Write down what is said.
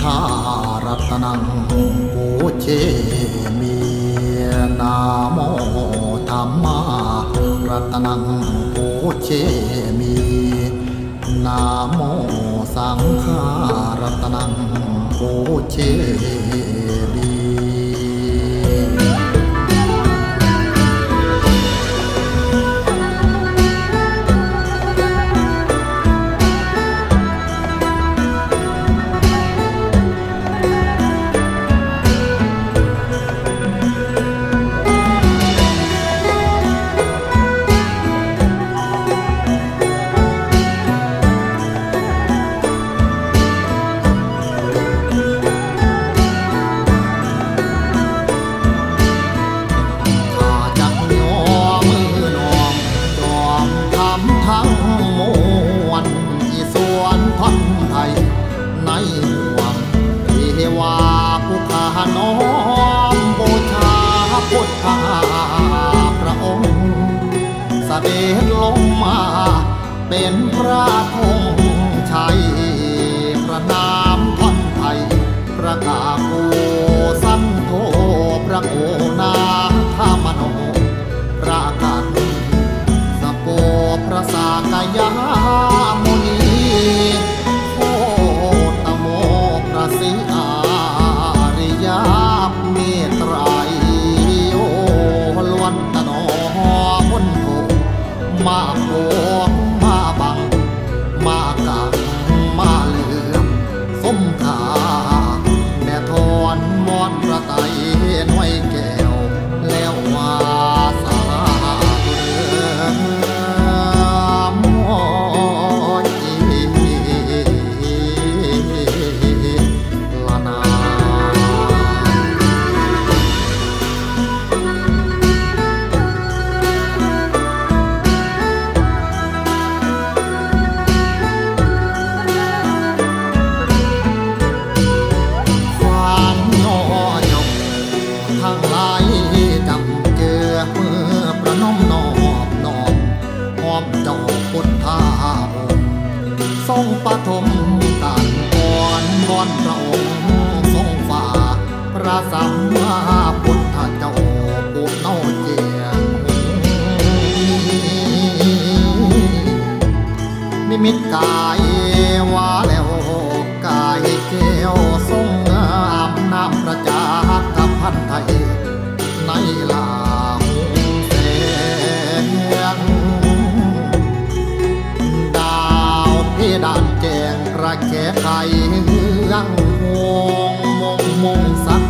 ทารัตนังปูเจมีนามโมธรรมารัตนังปูเจมีนามโมสังฆารัตนังปูเจ เป็นพระธงชัยพระนามท่อนไทยประกาศโกสันโทพระโอนาธามโนประกาศสโปพระสากยา ลายจำเจือเมื่อประนมนอบนอมหอมเจ้าพุทธาองค์ทรงปฐมการก่อนบอนพระองค์ทรงฝ่าพระสัมมาพุทธเจ้าปุณโนเจียงนิมิตกายว่าแล้ว ดานแจงระแกไขเฮืองวงมงมงสัก